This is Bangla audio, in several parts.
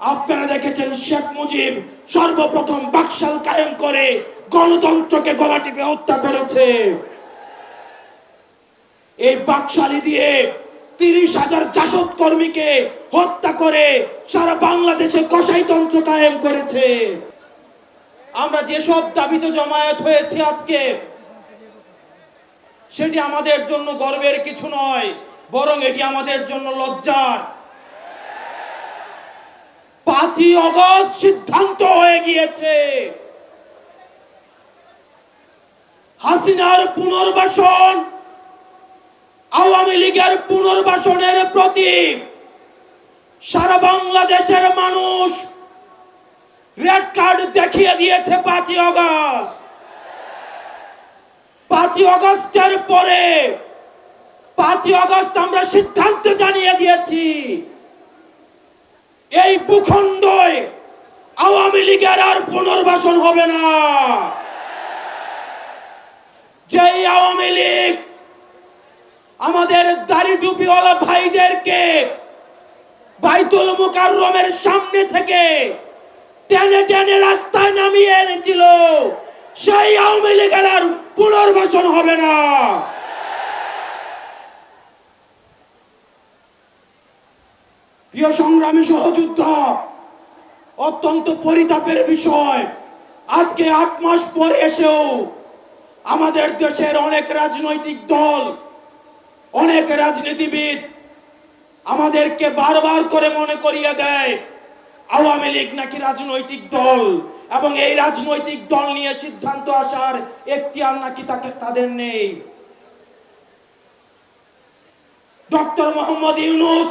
আপনারা দেখেছেন শেখ মুজিব সর্বপ্রথম বাকশাল কায়েম করে গণতন্ত্রকে গলা টিপে হত্যা করেছে। এই বাকশালী দিয়ে তিরিশ হাজার জাসদ কর্মীকে হত্যা করে সারা বাংলাদেশে কসাইতন্ত্র কায়েম করেছে। আমরা যেসব দাবিতে জমায়েত হয়েছে আজকে, সেটি আমাদের জন্য গর্বের কিছু নয়, বরং এটি আমাদের জন্য লজ্জার। পাঁচই অগস্ট সিদ্ধান্ত হয়ে গিয়েছে। হাসিনার পুনর্বাসন, আওয়ামী লীগের পুনর্বাসনের প্রতি সারা বাংলাদেশের মানুষ রেড কার্ড দেখিয়ে দিয়েছে পাঁচই অগস্ট। পাঁচই অগস্টের পরে, পাঁচই অগস্ট আমরা সিদ্ধান্ত জানিয়ে দিয়েছি। এই ভূখণ্ডে আওয়ামী লীগের আর পুনর্বাসন হবে না। যেই আওয়ামী লীগ আমাদের দাড়ি টুপিওয়ালা ভাইদেরকে বাইতুল মুকাররমের সামনে থেকে টেনে টেনে রাস্তায় নামিয়ে এনেছিল, সেই আওয়ামী লীগের আর পুনর্বাসন হবে না। প্রিয় সংগ্রামী সহযোদ্ধা, অত্যন্ত পরিতাপের বিষয়। আজকে আট মাস পরে এসেও আমাদের দেশের অনেক রাজনৈতিক দল, অনেক রাজনীতিবিদ আমাদেরকে বারবার করে মনে করিয়ে দেয়, আওয়ামী লীগ নাকি রাজনৈতিক দল এবং এই রাজনৈতিক দল নিয়ে সিদ্ধান্ত আসার এখতিয়ার নাকি তাকে তাদের নেই। ডক্টর মোহাম্মদ ইউনুস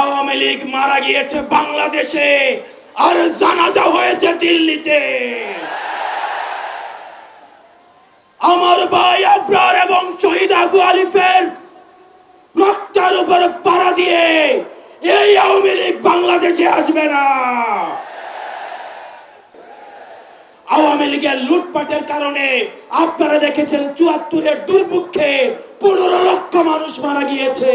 আওয়ামী লীগ মারা গিয়েছে বাংলাদেশে আর জানাজা হয়েছে দিল্লিতে। আমার ভাই আবরার এবং শহীদ আবু আলিফের রক্তের উপর পাড়া দিয়ে এই আওয়ামী লীগ বাংলাদেশে আসবে না। আওয়ামী লীগের লুটপাটের কারণে আপনারা দেখেছেন চুয়াত্তরের দুর্ভিক্ষে পনেরো লক্ষ মানুষ মারা গিয়েছে।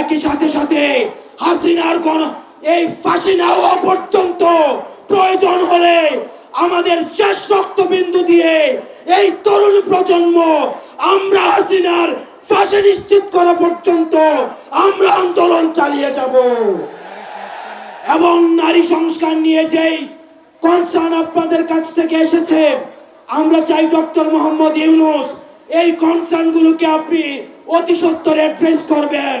একই সাথে সাথে হাসিনার গণ এই ফাঁসি না হওয়া পর্যন্ত প্রয়োজন হলে আমাদের শেষ রক্তবিন্দু দিয়ে এই তরুণ প্রজন্ম আমরা হাসিনার ফাঁসি নিশ্চিত করা পর্যন্ত আমরা আন্দোলন চালিয়ে যাব। এবং নারী সংস্কার নিয়ে যেই কনসার্ন আপনাদের কাছ থেকে এসেছে, আমরা চাই ডক্টর মোহাম্মদ ইউনুস, এই কনসার্ন গুলোকে আপনি অতি সত্তর অ্যাড্রেস করবেন।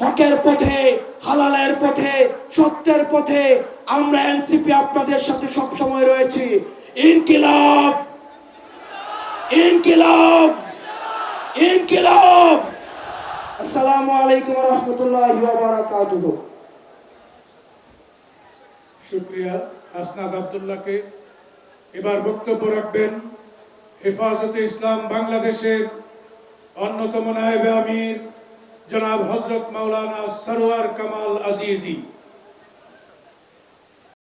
হকের পথে, হালালের পথে, সত্যের পথে আমরা এনসিপি আপনাদের সাথে সব সময় রয়েছি। ইনকিলাব! ইনকিলাব! ইনকিলাব! আসসালামু আলাইকুম রহমতুল্লাহ বারাকাতুহু। শুক্রিয়া হাসনাদ আবদুল্লাহকে এবার বক্তব্য রাখবেন। হেফাজতে ইসলাম বাংলাদেশের অন্যতম নায়েবে আমির জনাব হজরত মাওলানা সরোয়ার কামাল আজিজি।